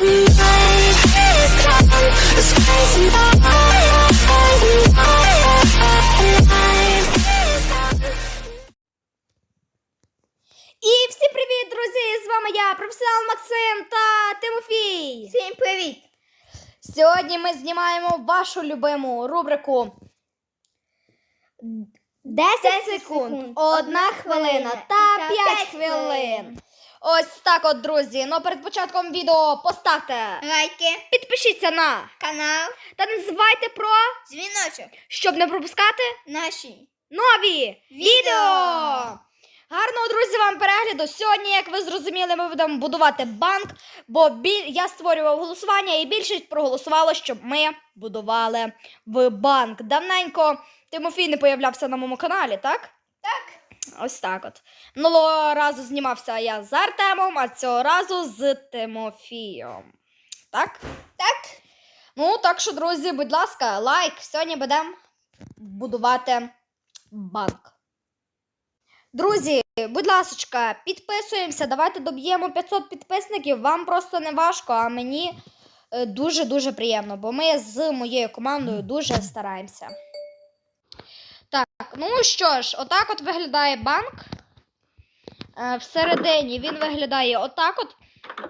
І всім привіт, друзі! З вами я, професіонал Максим та Тимофій. Всім привіт! Сьогодні ми знімаємо вашу любиму рубрику 10, 10 секунд, секунд, 1 хвилина та 5 хвилин. Ось так от, друзі. Ну перед початком відео поставте, Лайки, підпишіться на канал, та не забувайте про, дзвіночок, щоб не пропускати наші. нові Відео! відео. Гарного, друзі, вам перегляду. Сьогодні, як ви зрозуміли, ми будемо будувати банк, бо біль... я створював голосування і більшість проголосувало, щоб ми будували в банк. Давненько Тимофій не появлявся на моєму каналі, так? Так. Ось так от. Минулого разу знімався я з Артемом, а цього разу з Тимофієм. Так? Так. Ну, так що, друзі, будь ласка, лайк. Сьогодні будемо будувати банк. Друзі, будь ласка, підписуємося. Давайте доб'ємо 500 підписників. Вам просто не важко, а мені е, дуже-дуже приємно, бо ми з моєю командою дуже стараємося. Так, ну що ж, отак от виглядає банк. Е, Всередині він виглядає отак от.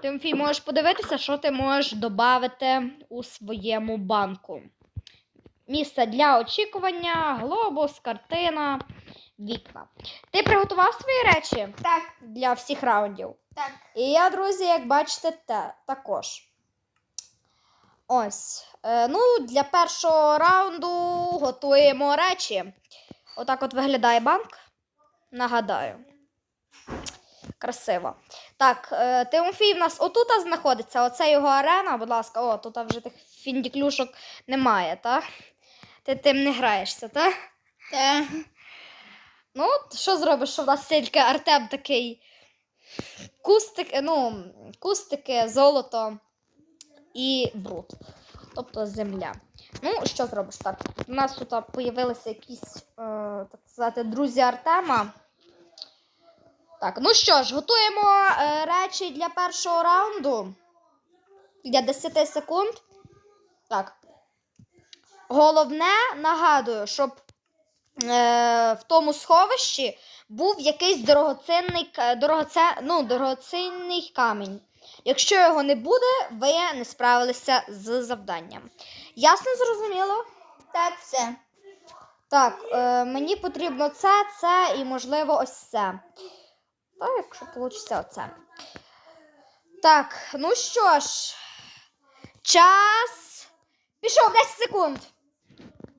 Тимофій, можеш подивитися, що ти можеш додати у своєму банку. Місце для очікування, глобус, картина, вікна. Ти приготував свої речі Так. для всіх раундів. Так. І я, друзі, як бачите, те, також. Ось. Е, ну, для першого раунду готуємо речі. Отак от виглядає банк. Нагадаю. Красиво. Так, е, Тимофій в нас отут знаходиться. Оце його арена, будь ласка, о, тут вже тих фіндіклюшок немає, так? Ти тим не граєшся, так? Так. Ну, що зробиш, що в нас тільки Артем такий кустик, ну, кустики, золото і бруд. Тобто земля. Ну, що зробиш так? У нас тут з'явилися якісь, е, так сказати, друзі Артема. Так, ну що ж, готуємо е, речі для першого раунду. Для 10 секунд. Так. Головне, нагадую, щоб е, в тому сховищі був якийсь дорогоцінний, дорогоце, ну, дорогоцінний камінь. Якщо його не буде, ви не справилися з завданням. Ясно зрозуміло? Так, все. Так, е, мені потрібно це, це і, можливо, ось це. Та, якщо вийде оце. Так, ну що ж. Час. Пішов 10 секунд.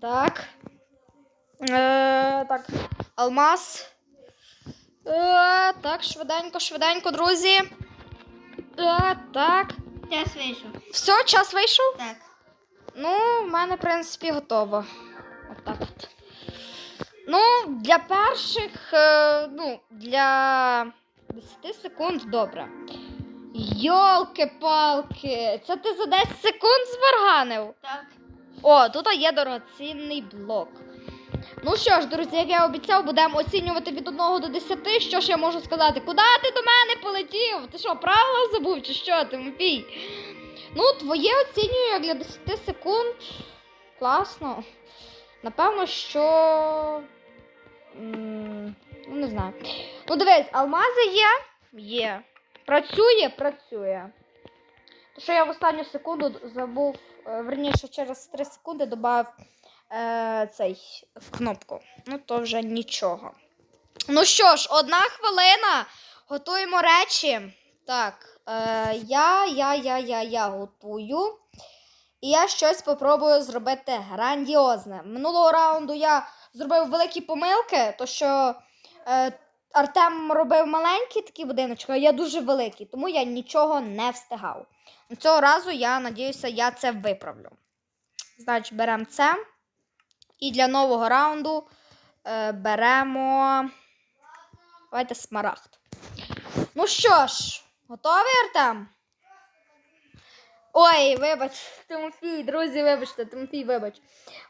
Так. Е, так. Алмаз. Е, так, швиденько, швиденько, друзі. Е, так. Час вийшов. Все, час вийшов? Так. Ну, в мене, в принципі, готово. Отак от. Ну, для перших, е, ну, для 10 секунд добре. Йолки-палки, це ти за 10 секунд зварганив? Так. О, тут є дорогоцінний блок. Ну що ж, друзі, як я обіцяв, будемо оцінювати від 1 до 10. Що ж я можу сказати? Куди ти до мене полетів? Ти що, правила забув чи що, Тимофій? Ну, твоє оцінюю як для 10 секунд. Класно. Напевно, що. Ну, не знаю. Ну, дивись, алмази є? Є. Працює, працює. То, що я в останню секунду забув, е, верніше, через 3 секунди додав е, цей кнопку. Ну, то вже нічого. Ну що ж, одна хвилина. Готуємо речі. Так, е, я, я, я, я, я готую. І я щось спробую зробити грандіозне. Минулого раунду я зробив великі помилки, то що е, Артем робив маленькі такі будиночки, а я дуже великий, тому я нічого не встигав. Цього разу я надіюся, я це виправлю. Значить, беремо це. І для нового раунду е, беремо. Давайте смарагд. Ну що ж, готовий Артем? Ой, вибач, Тимофій, друзі, вибачте, Тимофій, вибач.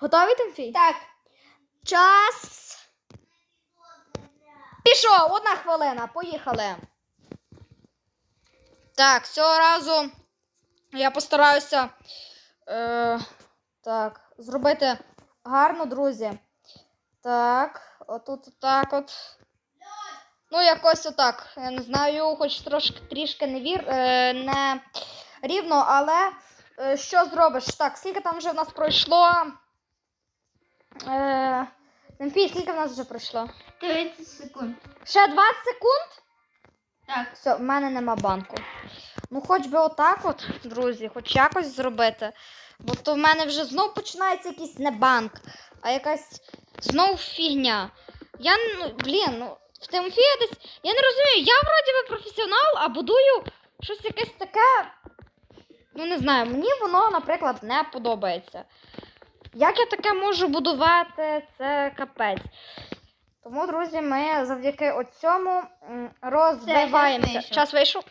Готовий, Тимофій? Так. Час. Пішов, одна хвилина, поїхали. Так, цього разу Я постараюся е, так, зробити гарно, друзі. Так, отут так от. Ну, якось отак. Я не знаю, хоч трошки трішки не вір, е, не рівно, але е, що зробиш? Так, скільки там вже в нас пройшло? Е, скільки в нас вже пройшло? 30 секунд. Ще 20 секунд? Так. Все, в мене нема банку. Ну, хоч би отак от, друзі, хоч якось зробити. Бо то в мене вже знов починається якийсь не банк, а якась знов фігня. Я, ну, блін, ну, в Тимофія десь. Я не розумію, я вроді би професіонал, а будую щось якесь таке. Ну, не знаю, мені воно, наприклад, не подобається. Як я таке можу будувати, це капець. Тому, друзі, ми завдяки оцьому м, розвиваємося. Час вийшов?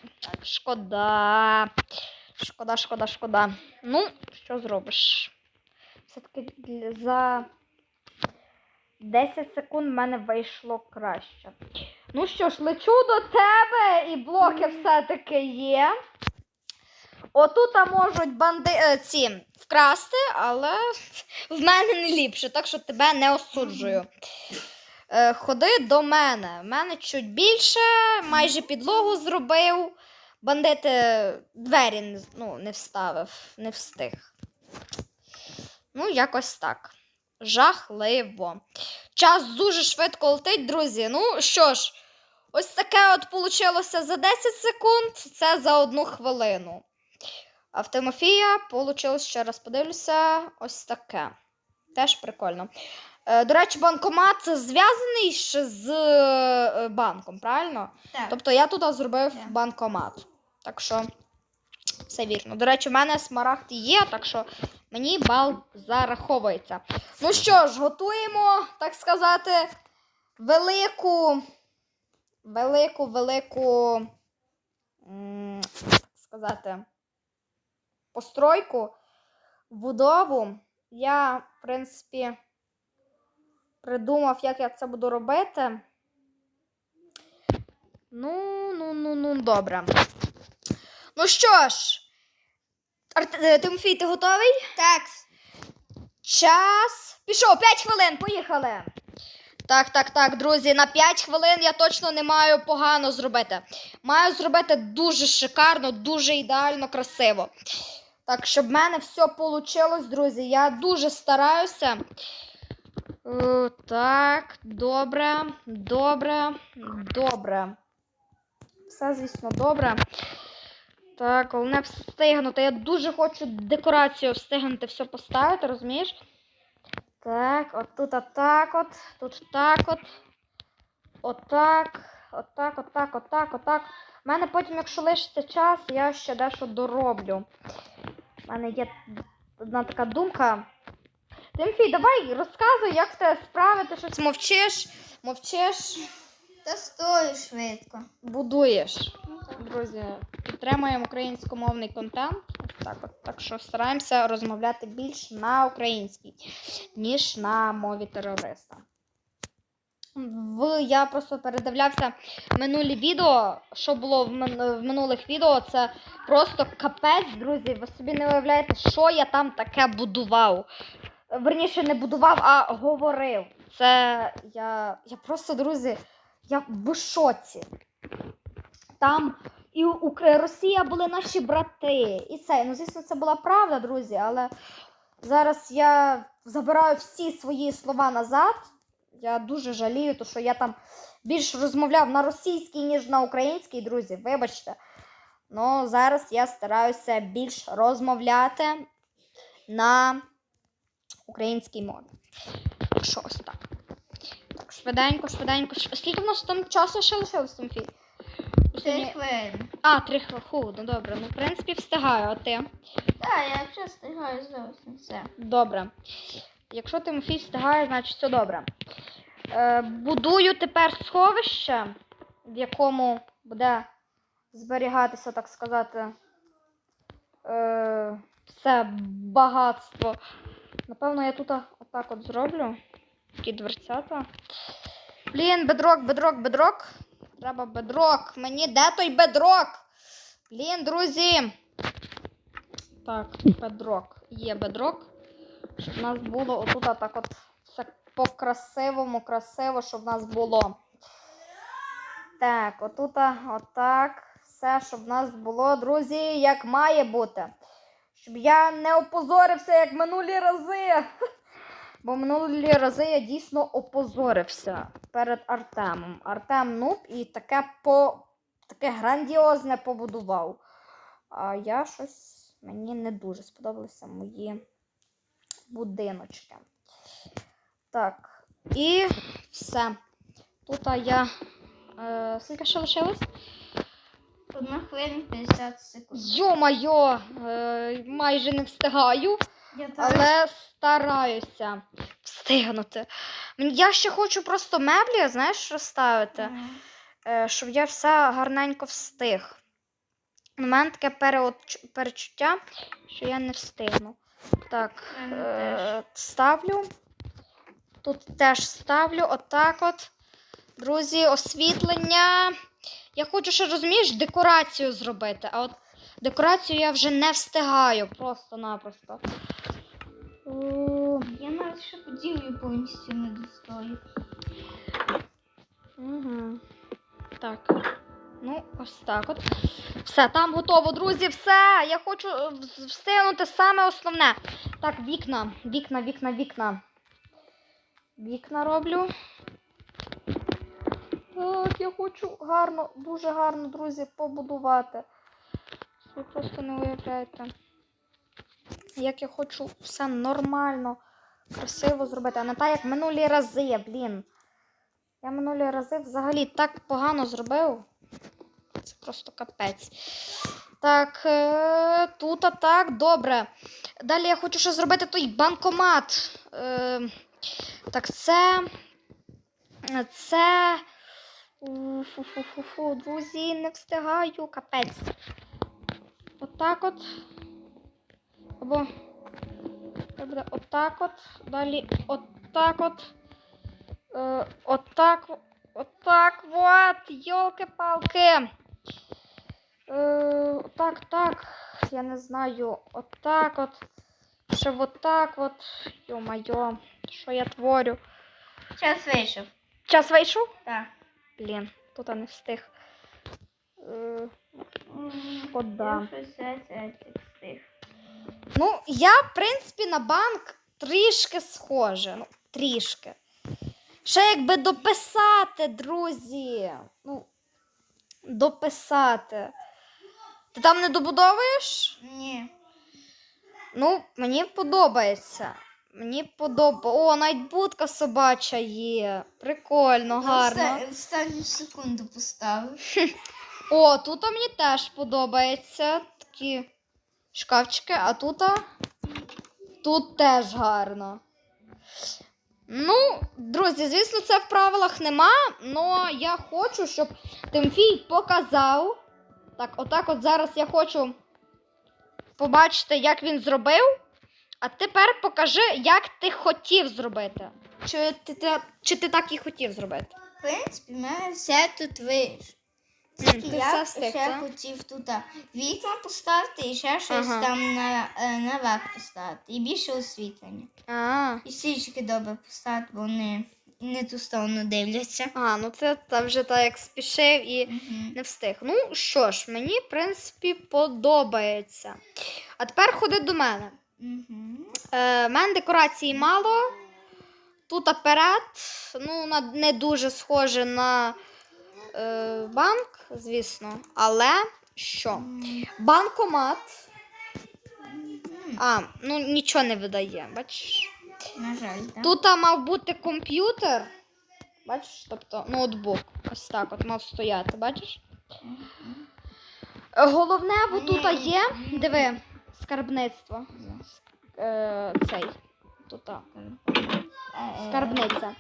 Шкода. Шкода, шкода, шкода. Ну, що зробиш? Все-таки за 10 секунд в мене вийшло краще. Ну що ж, лечу до тебе, і блоки все-таки є. Отут можуть банди е, ці вкрасти, але в мене не ліпше, так що тебе не осуджую. Е, ходи до мене. В мене чуть більше, майже підлогу зробив. Бандити двері не, ну, не вставив, не встиг. Ну, якось так. Жахливо. Час дуже швидко летить, друзі. Ну що ж, ось таке от вийшло за 10 секунд, це за одну хвилину. А в Тимофія вийшло, ще раз подивлюся, ось таке. Теж прикольно. Е, до речі, банкомат зв'язаний ще з е, банком, правильно? Так. Тобто я тут зробив Так. банкомат. Так що все вірно. До речі, в мене смарагд є, так що мені бал зараховується. Ну що ж, готуємо, так сказати, велику, велику, велику, так сказати, постройку, будову. Я, в принципі, придумав, як я це буду робити. Ну, ну, ну, ну, добре. Ну що ж, Арт... е, Тимофій, ти готовий? Так. Час. Пішов, 5 хвилин, поїхали. Так, так, так, друзі, на 5 хвилин я точно не маю погано зробити. Маю зробити дуже шикарно, дуже ідеально, красиво. Так, щоб в мене все вийшло, друзі. Я дуже стараюся. Е, Так, добре, добре, добре. Все, звісно, добре. Так, головне встигнути. Я дуже хочу декорацію встигнути все поставити, розумієш? Так, от тут отак от, тут так от. Отак, отак, отак, отак, отак. У мене потім, якщо лишиться час, я ще дещо дороблю. У мене є одна така думка. Тимфій, давай розказуй, як в тебе справи, ти щось мовчиш, мовчиш, Та стою швидко. будуєш. Друзі, підтримуємо українськомовний контент. Так, от, так що стараємося розмовляти більш на українській, ніж на мові терориста. В, я просто передивлявся минулі відео, що було в, мин- в минулих відео. Це просто капець, друзі. Ви собі не уявляєте, що я там таке будував. Верніше, не будував, а говорив. Це я, я просто, друзі, я в шоці. Там і. Росія були наші брати. І це, ну, звісно, це була правда, друзі, але зараз я забираю всі свої слова назад. Я дуже жалію, то що я там більш розмовляв на російській, ніж на українській, друзі. Вибачте. Ну, зараз я стараюся більш розмовляти на українській мові. Так що ось так. Так, швиденько, швиденько. Скільки в нас там часу ще лишилось, Тимфій? Три хвилини. А, три хвилини. Ну добре. Ну, в принципі, встигаю, а ти? Так, я вже встигаю зовсім все. Добре. Якщо Тимофій встигає, значить все добре. Е, будую тепер сховище, в якому буде зберігатися, так сказати, е, все багатство. Напевно, я тут отак от зроблю. Такі дверцята. Блін, бедрок, бедрок, бедрок. Треба бедрок. Мені де той бедрок? Блін, друзі. Так, бедрок. Є бедрок. Щоб в нас було отут так от все по-красивому, красиво, щоб в нас було. Так, отут, отак. Все, щоб в нас було, друзі, як має бути. Щоб я не опозорився, як минулі рази. Бо минулі рази я дійсно опозорився перед Артемом. Артем нуб і таке по таке грандіозне побудував. А я щось мені не дуже сподобалися мої будиночки. Так, і все. Тут я. Е, скільки ще лишилось? Одна хвилина 50 секунд. Йо-майо, е, майже не встигаю, Я але стараюся встигнути. Я ще хочу просто меблі, знаєш, розставити. Е, щоб я все гарненько встиг. У мене таке перечуття, що я не встигну. Так, е, ставлю. Тут теж ставлю, отак от. Друзі, освітлення. Я хочу ще, розумієш, декорацію зробити. А от декорацію я вже не встигаю просто-напросто. Я навіть ще поділю повністю не достою. Угу. Так. Ну, ось так от. Все, там готово, друзі, все. Я хочу е, встигнути саме основне. Так, вікна, вікна, вікна, вікна. Вікна роблю. Так, я хочу гарно, дуже гарно, друзі, побудувати. Ви просто не уявляєте. Як я хочу все нормально, красиво зробити. А не так, як минулі рази, блін. Я минулі рази взагалі так погано зробив. Це просто капець. Так, е, тут а так, добре. Далі я хочу ще зробити той банкомат. Е, так, це. Це. Фу-фу-фу-фу, друзі, не встигаю, капець. Отак от. Або. Буде отак от. Далі отак от. Е, отак, отак, вот, йолки-палки. Е, так, так, я не знаю, отак от, ще вот так от, йо-майо, що я творю. Час вийшов. Час вийшов? Так. Блін, тут я не встиг. Е, Шкода. Я щось це- це встиг. Ну, я, в принципі, на банк трішки схоже. Ну, трішки. Ще якби дописати, друзі. Ну, дописати. Ти там не добудовуєш? Ні. Ну, мені подобається. Мені подобається. О, навіть будка собача є. Прикольно, гарно. Оста- Останню секунду поставив. О, тут мені теж подобається. Такі шкафчики, а тут. Тут теж гарно. Ну, друзі, звісно, це в правилах нема, але я хочу, щоб Тимфій показав. Так, отак от зараз я хочу побачити, як він зробив. А тепер покажи, як ти хотів зробити. Чи ти, чи ти так і хотів зробити? В принципі, в мене все тут вийшло. Тільки ти я все встиг, ще так? хотів тут вікна поставити і ще щось Ага. там на, е, наверх поставити. І більше освітлення. А, І стрічки добре поставити, бо вони не ту сторону дивляться. а, ну це там вже так як спішив і Мгм. не встиг. Ну що ж, мені, в принципі, подобається. А тепер ходи до мене. Мгм. Е, в мене декорації мало. Тут аперед, ну, на- не дуже схоже на е, банк, звісно. Але що? Банкомат. А, ну нічого не видає, бачиш? На жаль, так. Тут а, мав бути комп'ютер. Бачиш, тобто ноутбук. Ось так от мав стояти, бачиш? Е, Головне, бо тут є. Диви, скарбництво. Е, цей. Тут а, скарбниця.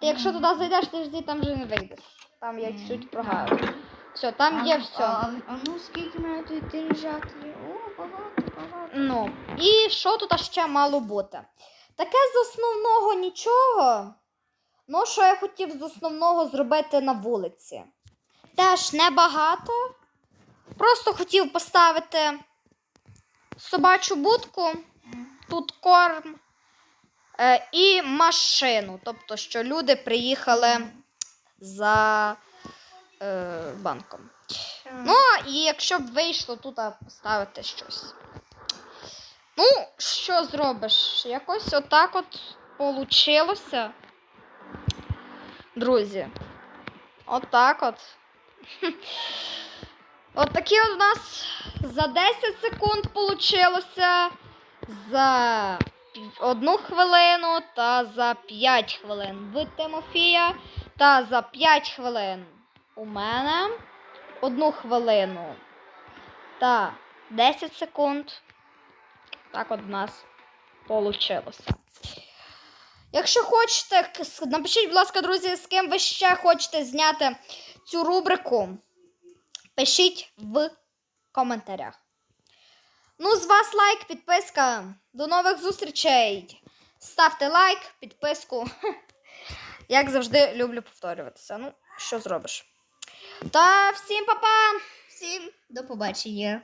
Ти якщо туди зайдеш, ти ж там вже не вийдеш. Там я Мгм. чуть прогаю. Все, там є а- все. А, а ну скільки має тут лежати? О, багато, багато. Ну, і що тут ще мало бути? Таке з основного нічого. Ну, що я хотів з основного зробити на вулиці. Теж небагато. Просто хотів поставити собачу будку, тут корм е, і машину. Тобто, що люди приїхали за е, банком. Ну, і якщо б вийшло тут поставити щось. Ну, що зробиш? Якось отак от получилося. Друзі. Отак от. От такі от у нас за 10 секунд получилося. За одну хвилину та за 5 хвилин в Тимофія. Та за 5 хвилин у мене. Одну хвилину та 10 секунд. Так от у нас получилося. Якщо хочете, напишіть, будь ласка, друзі, з ким ви ще хочете зняти цю рубрику. Пишіть в коментарях. Ну, з вас лайк, підписка. До нових зустрічей. Ставте лайк, підписку. Як завжди, люблю повторюватися. Ну, що зробиш? Та всім па-па! Всім до побачення.